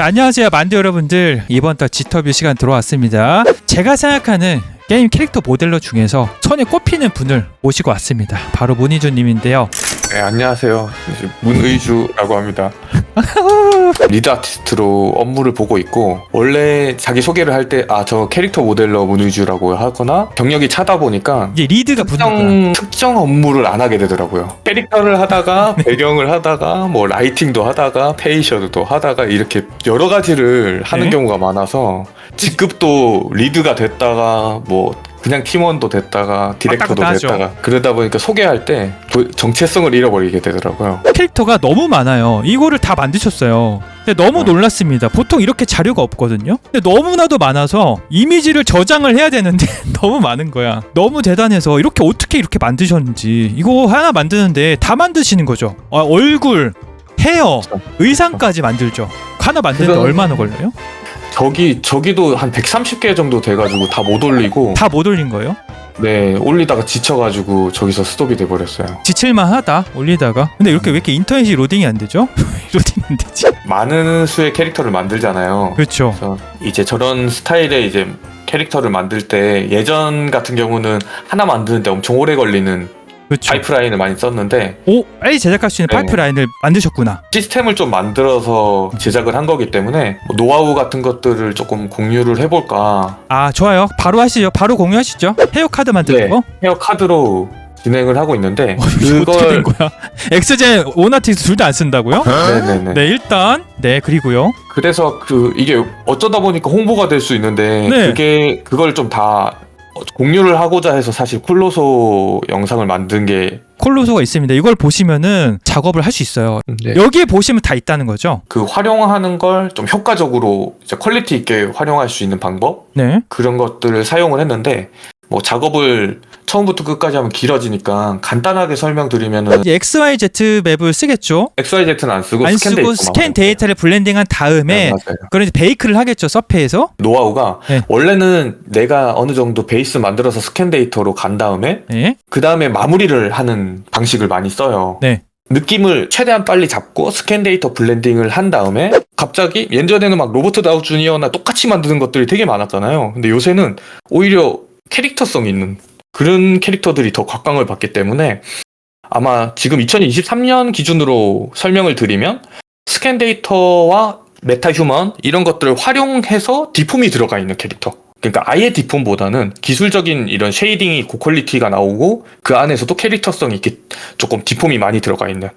자, 안녕하세요 만두 여러분들. 이번 달 지터뷰 시간 들어왔습니다. 제가 생각하는 게임 캐릭터 모델러 중에서 손에 꼽히는 분을 모시고 왔습니다 바로 문희준 님인데요 네, 안녕하세요. 문의주라고 합니다. 리드 아티스트로 업무를 보고 있고 원래 자기 소개를 할 때 아 저 캐릭터 모델러 문의주라고 하거나 경력이 차다 보니까 이제 리드가 붙는구나 특정, 특정 업무를 안 하게 되더라고요. 캐릭터를 하다가 배경을 하다가 뭐 라이팅도 하다가 페이셔도 하다가 이렇게 여러 가지를 하는 네. 경우가 많아서 직급도 리드가 됐다가 뭐 그냥 팀원도 됐다가 디렉터도 왔다 갔다. 됐다가 그러다 보니까 소개할 때 도- 정체성을 잃어버리게 되더라고요. 캐릭터가 너무 많아요 이거를 다 만드셨어요 근데 너무 어. 놀랐습니다 보통 이렇게 자료가 없거든요 근데 너무나도 많아서 이미지를 저장을 해야 되는데 너무 많은 거야 너무 대단해서 이렇게 어떻게 이렇게 만드셨는지 이거 하나 만드는데 다 만드시는 거죠 아, 얼굴 헤어 의상까지 만들죠 하나 만드는데 그건- 얼마나 걸려요? 저기 저기도 한 130개 정도 돼가지고 다 못 올리고 다 못 올린 거예요? 네 올리다가 지쳐가지고 저기서 스톱이 돼버렸어요. 지칠만 하다 올리다가 근데 이렇게 왜 이렇게 인터넷이 로딩이 안 되죠? 로딩 안 되지 많은 수의 캐릭터를 만들잖아요. 그렇죠 그래서 이제 저런 스타일의 이제 캐릭터를 만들 때 예전 같은 경우는 하나 만드는데 엄청 오래 걸리는 그렇죠 파이프라인을 많이 썼는데 오 빨리 제작할 수 있는 네. 파이프라인을 만드셨구나. 시스템을 좀 만들어서 제작을 한 거기 때문에 뭐 노하우 같은 것들을 조금 공유를 해볼까. 아 좋아요. 바로 하시죠. 바로 공유하시죠. 헤어 카드 만드는 네. 거 헤어 카드로 진행을 하고 있는데 어, 이거 어떻게 된 거야? 엑스젠 오나티스 둘 다 안 쓴다고요? 네네네. 네 일단 네 그리고요. 그래서 그 이게 어쩌다 보니까 홍보가 될 수 있는데 네. 그게 그걸 좀 다 공유를 하고자 해서 사실 콜로소 영상을 만든 게 콜로소가 있습니다. 이걸 보시면은 작업을 할 수 있어요. 네. 여기에 보시면 다 있다는 거죠? 그 활용하는 걸 좀 효과적으로 이제 퀄리티 있게 활용할 수 있는 방법? 네. 그런 것들을 사용을 했는데 뭐 작업을 처음부터 끝까지 하면 길어지니까 간단하게 설명드리면은 이제 XYZ 맵을 쓰겠죠 XYZ는 안 쓰고 안 스캔 쓰고 데이터만 스캔 데이터를 블렌딩한. 다음에 네, 맞아요. 그런 이제 베이크를 하겠죠 서페에서 노하우가 네. 원래는 내가 어느 정도 베이스 만들어서 스캔 데이터로 간 다음에 네 그 다음에 마무리를 하는 방식을 많이 써요. 네. 느낌을 최대한 빨리 잡고 스캔 데이터 블렌딩을 한 다음에 갑자기 예전에는 막 로버트 다우 주니어나 똑같이 만드는 것들이 되게 많았잖아요. 근데 요새는 오히려 캐릭터성 있는 그런 캐릭터들이 더 각광을 받기 때문에 아마 지금 2023년 기준으로 설명을 드리면 스캔 데이터와 메타 휴먼 이런 것들을 활용해서 디폼이 들어가 있는 캐릭터. 그러니까 아예 디폼보다는 기술적인 이런 쉐이딩이 고퀄리티가 나오고 그 안에서도 캐릭터성 있게 조금 디폼이 많이 들어가 있는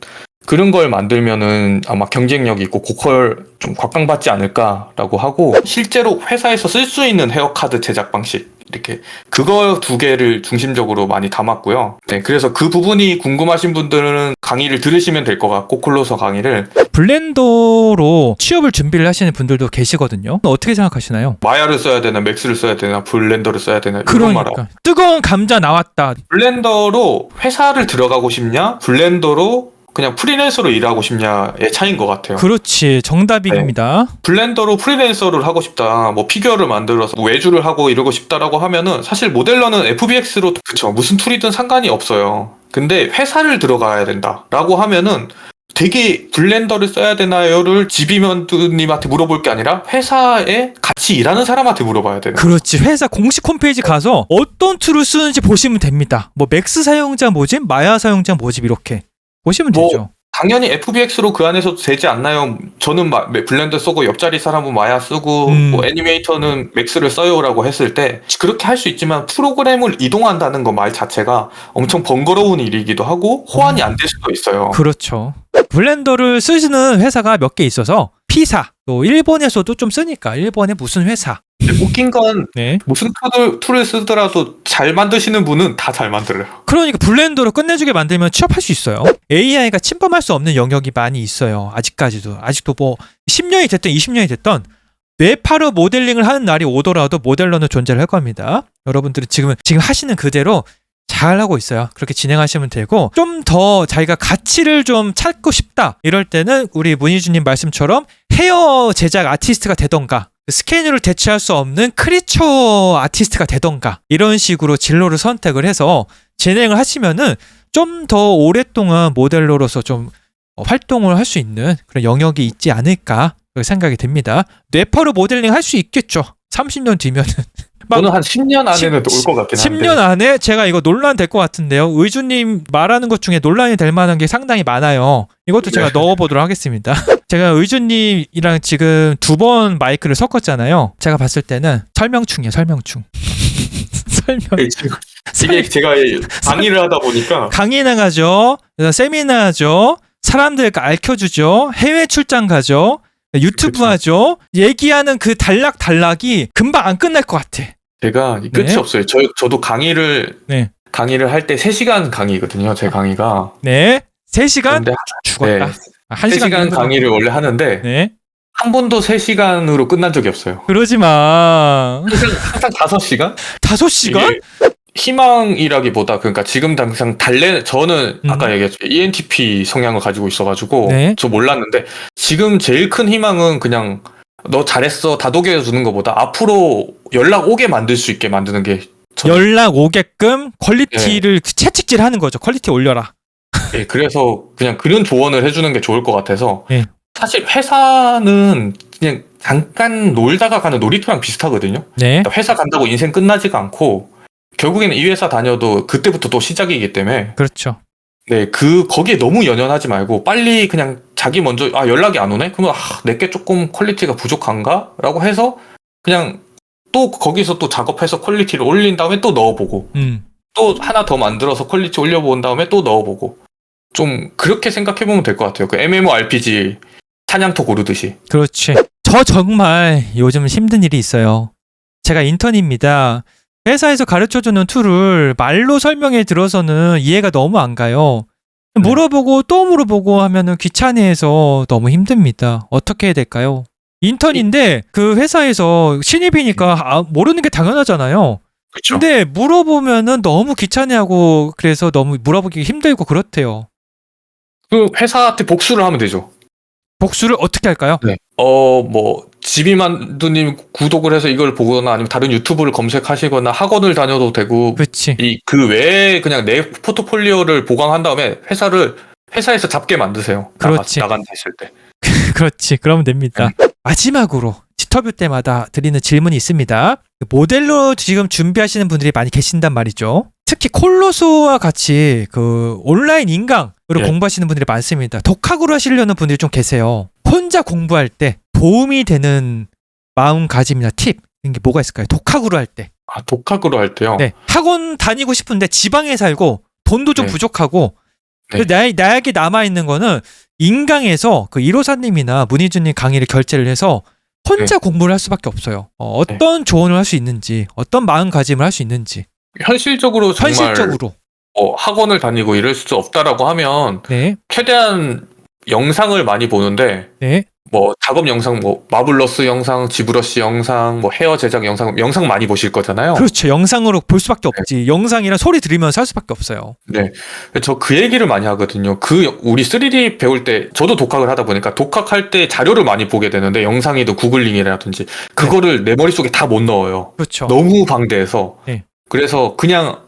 그런 걸 만들면은 아마 경쟁력 있고 고퀄 좀 곽강받지 않을까라고 하고 실제로 회사에서 쓸 수 있는 헤어카드 제작 방식 이렇게 그거 두 개를 중심적으로 많이 담았고요. 네, 그래서 그 부분이 궁금하신 분들은 강의를 들으시면 될 것 같고 콜로서 강의를. 블렌더로 취업을 준비를 하시는 분들도 계시거든요. 어떻게 생각하시나요? 마야를 써야 되나 맥스를 써야 되나 블렌더를 써야 되나 이런 그러니까. 뜨거운 감자 나왔다. 블렌더로 회사를 들어가고 싶냐? 블렌더로 그냥 프리랜서로 일하고 싶냐의 차이인 것 같아요. 그렇지 정답입니다 블렌더로 프리랜서를 하고 싶다, 뭐 피규어를 만들어서 뭐 외주를 하고 이러고 싶다라고 하면은 사실 모델러는 FBX로 그쵸 무슨 툴이든 상관이 없어요. 근데 회사를 들어가야 된다라고 하면은 되게 블렌더를 써야 되나요를 지비면님한테 물어볼 게 아니라 회사에 같이 일하는 사람한테 물어봐야 되는. 그렇지 회사 공식 홈페이지 가서 어떤 툴을 쓰는지 보시면 됩니다 뭐 맥스 사용자 모집 마야 사용자 모집 이렇게 보시면 뭐, 되죠 당연히 FBX로 그 안에서도 되지 않나요? 저는 마- 블렌더 쓰고 옆자리 사람은 마야 쓰고 음. 뭐 애니메이터는 맥스를 써요라고 했을 때 그렇게 할 수 있지만 프로그램을 이동한다는 것말 자체가 엄청 번거로운 일이기도 하고 호환이 안 될 수도 있어요. 그렇죠 블렌더를 쓰시는 회사가 몇 개 있어서 피사 또 일본에서도 좀 쓰니까 일본의 무슨 회사 웃긴 건 네 무슨 툴을, 툴을 쓰더라도 잘 만드시는 분은 다 잘 만들어요. 그러니까 블렌더로 끝내주게 만들면 취업할 수 있어요. AI가 침범할 수 없는 영역이 많이 있어요. 아직까지도. 아직도 뭐 10년이 됐든 20년이 됐던 뇌파르 모델링을 하는 날이 오더라도 모델러는 존재를 할 겁니다. 여러분들은 지금 지금 하시는 그대로 잘 하고 있어요. 그렇게 진행하시면 되고 좀 더 자기가 가치를 좀 찾고 싶다. 이럴 때는 우리 문희준님 말씀처럼 헤어 제작 아티스트가 되던가 스캐너를 대체할 수 없는 크리처 아티스트가 되던가 이런 식으로 진로를 선택을 해서 진행을 하시면은 좀 더 오랫동안 모델로로서 좀 어, 활동을 할 수 있는 그런 영역이 있지 않을까 생각이 됩니다. 뇌파로 모델링 할 수 있겠죠. 30년 뒤면은 막 저는 한 10년 안에는 올 것 같긴 한데 10년 안에 제가 이거 논란 될 것 같은데요. 의주님 말하는 것 중에 논란이 될 만한 게 상당히 많아요. 이것도 제가 네. 넣어보도록 하겠습니다. 제가 의주님이랑 지금 두 번 마이크를 섞었잖아요. 제가 봤을 때는 설명충이에요. 설명충. 설명. 네, 지금 이게 제가 강의를 하다 보니까 강의 나 가죠. 그래서 세미나 하죠. 사람들 알켜주죠. 해외 출장 가죠. 유튜브 그쵸. 하죠. 얘기하는 그 단락단락이 금방 안 끝날 것 같아. 제가 끝이 네. 없어요. 저 저도 강의를 네. 강의를 할 때 3시간 강의거든요. 제 강의가. 네. 3시간 근데 죽었다. 네, 아, 1시간 3시간 정도. 강의를 원래 하는데 네. 한 번도 3시간으로 끝난 적이 없어요. 그러지 마. 항상 항상 5시간? 5시간? 희망이라기보다 그러니까 지금 당장 달래 저는 음. 아까 얘기했죠 E ENTP 성향을 가지고 있어가지고 네. 저 몰랐는데 지금 제일 큰 희망은 그냥 너 잘했어 다독여 주는 것보다 앞으로 연락 오게 만들 수 있게 만드는 게 저는 연락 오게끔 퀄리티를 채찍질 하는 거죠. 퀄리티 올려라. 예, 그래서 그냥 그런 조언을 해주는 게 좋을 것 같아서 예. 사실 회사는 그냥 잠깐 놀다가 가는 놀이터랑 비슷하거든요. 네. 회사 간다고 인생 끝나지가 않고 결국에는 이 회사 다녀도 그때부터 또 시작이기 때문에 그렇죠. 네, 그 거기에 너무 연연하지 말고 빨리 그냥 자기 먼저 아 연락이 안 오네? 그러면 아, 내게 조금 퀄리티가 부족한가?라고 해서 그냥 또 거기서 또 작업해서 퀄리티를 올린 다음에 또 넣어보고 음. 또 하나 더 만들어서 퀄리티 올려본 다음에 또 넣어보고 좀 그렇게 생각해보면 될 것 같아요. 그 MMORPG 사냥터 고르듯이. 그렇지. 저 정말 요즘 힘든 일이 있어요. 제가 인턴입니다. 회사에서 가르쳐주는 툴을 말로 설명해 들어서는 이해가 너무 안 가요. 물어보고 또 물어보고 하면은 귀찮아해서 너무 힘듭니다. 어떻게 해야 될까요? 인턴인데 그 회사에서 신입이니까 아, 모르는 게 당연하잖아요. 그렇죠. 근데 물어보면은 너무 귀찮아하고 그래서 너무 물어보기 힘들고 그렇대요. 그 회사한테 복수를 하면 되죠. 복수를 어떻게 할까요? 어, 뭐, 지비만두님 구독을 해서 이걸 보거나 아니면 다른 유튜브를 검색하시거나 학원을 다녀도 되고, 그렇지. 이, 그 외에 그냥 내 포트폴리오를 보강한 다음에 회사를, 회사에서 잡게 만드세요. 그렇지. 나가, 나간다 했을 때. 그렇지. 그러면 됩니다. 마지막으로 인터뷰 때마다 드리는 질문이 있습니다. 그 모델로 지금 준비하시는 분들이 많이 계신단 말이죠. 특히 콜로스와 같이 그 온라인 인강으로 예. 공부하시는 분들이 많습니다. 독학으로 하시려는 분들이 좀 계세요. 혼자 공부할 때 도움이 되는 마음가짐이나 팁 이런 게 뭐가 있을까요? 독학으로 할 때. 아, 독학으로 할 때요? 네. 학원 다니고 싶은데 지방에 살고 돈도 좀 네. 부족하고 네. 그 나, 나에게 남아 있는 거는 인강에서 그 이로사님이나 문희준님 강의를 결제를 해서 혼자 공부를 할 수밖에 없어요. 어, 네. 떤 조언을 할 수 있는지, 어떤 마음가짐을 할 수 있는지, 현실적으로 정말 현실적으로. 어, 학원을 다니고 이럴 수 없다라고 하면 네, 최대한 영상을 많이 보는데 네, 뭐 작업 영상 뭐 마블러스 영상, 지브러시 영상, 뭐 헤어 제작 영상 영상 많이 보실 거잖아요. 그렇죠. 영상으로 볼 수밖에 네. 없지. 영상이랑 소리 들으면서 할 수밖에 없어요. 저그 얘기를 많이 하거든요. 그 우리 3D 배울 때 저도 독학을 하다 보니까 독학할 때 자료를 많이 보게 되는데 영상이든 구글링이라든지 그거를 내 머릿속에 다 못 넣어요. 그렇죠. 너무 방대해서. 네. 그래서 그냥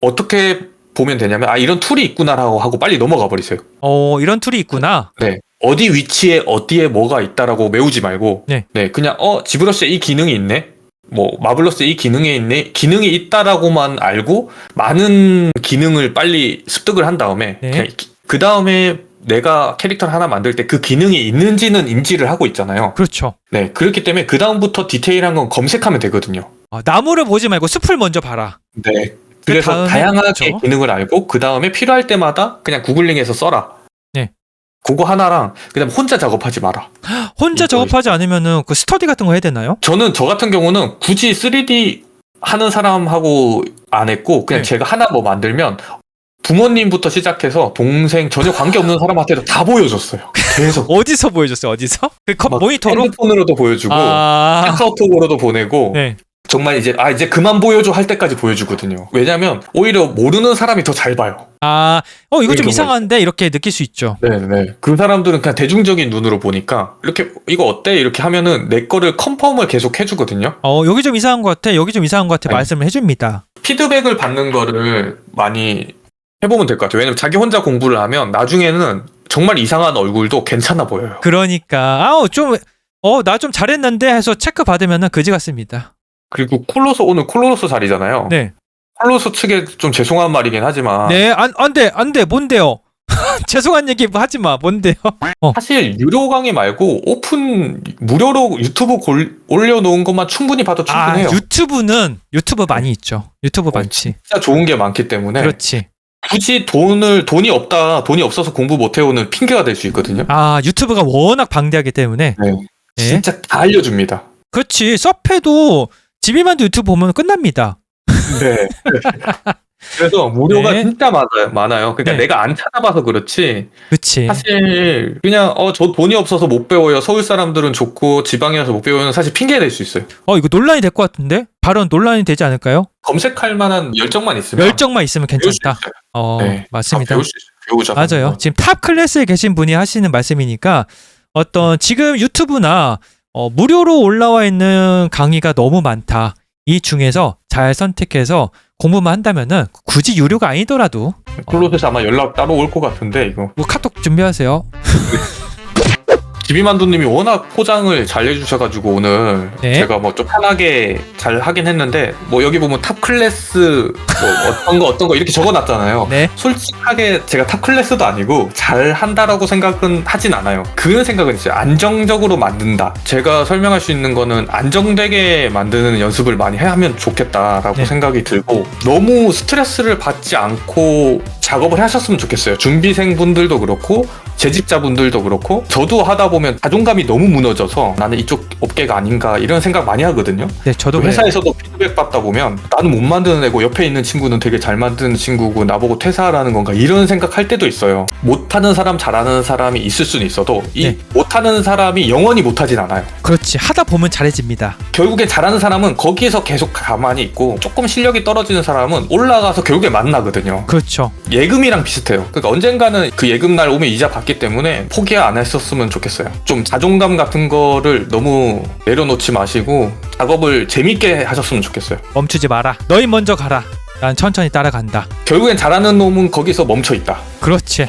어떻게 보면 되냐면 아 이런 툴이 있구나라고 하고 빨리 넘어가 버리세요. 어, 이런 툴이 있구나. 네. 어디 위치에 어디에 뭐가 있다라고 메우지 말고 네. 그냥 어 지브러시에 이 기능이 있네. 뭐 마블러스에 이 기능이 있네. 기능이 있다라고만 알고 많은 기능을 빨리 습득을 한 다음에 네. 그 다음에 내가 캐릭터를 하나 만들 때 그 기능이 있는지는 인지를 하고 있잖아요. 그렇죠. 네. 그렇기 때문에 그 다음부터 디테일한 건 검색하면 되거든요. 어, 나무를 보지 말고 숲을 먼저 봐라. 네. 그래서 다음에 다양하게 그렇죠. 기능을 알고 그 다음에 필요할 때마다 그냥 구글링해서 써라. 네. 그거 하나랑 그다음 에 혼자 작업하지 마라. 혼자 작업하지 않으면은 그 스터디 같은 거 해야 되나요? 저는 저 같은 경우는 굳이 3D 하는 사람하고 안 했고 그냥 네. 제가 하나 뭐 만들면 부모님부터 시작해서 동생 전혀 관계 없는 사람한테도 다 보여줬어요. 계속 어디서 보여줬어요? 어디서? 그 컴- 막 모니터로? 핸드폰으로도 보여주고 아, 카카오톡으로도 보내고 네. 정말 이제 아 이제 그만 보여줘 할 때까지 보여주거든요. 왜냐면 오히려 모르는 사람이 더 잘 봐요. 아, 어 이거 좀 이상한데 이렇게 느낄 수 있죠. 네네. 그 사람들은 그냥 대중적인 눈으로 보니까 이렇게 이거 어때 이렇게 하면은 내 거를 컨펌을 계속 해주거든요. 어 여기 좀 이상한 것 같아. 여기 좀 이상한 것 같아. 네. 말씀을 해줍니다. 피드백을 받는 거를 많이 해보면 될 것 같아요. 왜냐면 자기 혼자 공부를 하면 나중에는 정말 이상한 얼굴도 괜찮아 보여요. 그러니까 아우 좀 어 나 좀 잘했는데 해서 체크 받으면은 그지 같습니다. 그리고 콜로소 오늘 콜로소 자리잖아요. 네. 콜로소 측에 좀 죄송한 말이긴 하지만 네, 안, 안 돼, 안 돼, 뭔데요? 죄송한 얘기 하지 마, 뭔데요? 사실 유료 강의 말고 오픈 무료로 유튜브 골- 올려놓은 것만 충분히 봐도 아, 충분해요. 유튜브는, 유튜브 많이 있죠. 유튜브 어, 많지. 진짜 좋은 게 많기 때문에 그렇지. 굳이 돈을 돈이 없다 돈이 없어서 공부 못 해오는 핑계가 될 수 있거든요. 아, 유튜브가 워낙 방대하기 때문에. 네. 네. 진짜 다 알려줍니다. 그렇지. 서페도 집이만도 유튜브 보면 끝납니다. 네. 그래서 무료가 네. 진짜 많아요. 많아요. 그러니까 네. 내가 안 찾아봐서 그렇지. 그치. 사실 그냥 어 저 돈이 없어서 못 배워요. 서울 사람들은 좋고 지방이라서 못 배우는 사실 핑계 될수 있어요. 어, 이거 논란이 될 것 같은데? 발언 논란이 되지 않을까요? 검색할 만한 열정만 있으면 열정만 있으면 괜찮다. 어, 네. 다 맞습니다. 배울 수 있어요. 배우자. 맞아요. 지금 탑 클래스에 계신 분이 하시는 말씀이니까 어떤 지금 유튜브나 어, 무료로 올라와 있는 강의가 너무 많다. 이 중에서 잘 선택해서 공부만 한다면은 굳이 유료가 아니더라도 클로셋 아마 연락 따로 올 것 같은데 이거 뭐 카톡 준비하세요. 지비만두님이 워낙 포장을 잘 해주셔가지고 오늘 네. 제가 뭐 좀 편하게 잘 하긴 했는데 뭐 여기 보면 탑 클래스 뭐 어떤 거 어떤 거 이렇게 적어놨잖아요. 네. 솔직하게 제가 탑 클래스도 아니고 잘 한다라고 생각은 하진 않아요. 그런 생각은 있어요. 안정적으로 만든다. 제가 설명할 수 있는 거는 안정되게 만드는 연습을 많이 하면 좋겠다라고 네. 생각이 들고 너무 스트레스를 받지 않고 작업을 하셨으면 좋겠어요. 준비생 분들도 그렇고 재직자분들도 그렇고 저도 하다 보면 자존감이 너무 무너져서 나는 이쪽 업계가 아닌가 이런 생각 많이 하거든요. 네, 저도 또 그래요. 회사에서도 피드백 받다 보면 나는 못 만드는 애고 옆에 있는 친구는 되게 잘 만드는 친구고 나보고 퇴사하라는 건가 이런 생각할 때도 있어요. 못하는 사람 잘하는 사람이 있을 수는 있어도 이 네. 못하는 사람이 영원히 못하진 않아요. 그렇지. 하다 보면 잘해집니다. 결국엔 잘하는 사람은 거기에서 계속 가만히 있고 조금 실력이 떨어지는 사람은 올라가서 결국에 만나거든요. 그렇죠. 예금이랑 비슷해요. 그러니까 언젠가는 그 예금 날 오면 이자 받기 때문에 포기 안 했었으면 좋겠어요. 좀 자존감 같은 거를 너무 내려놓지 마시고 작업을 재밌게 하셨으면 좋겠어요. 멈추지 마라. 너희 먼저 가라. 난 천천히 따라간다. 결국엔 잘하는 놈은 거기서 멈춰 있다. 그렇지.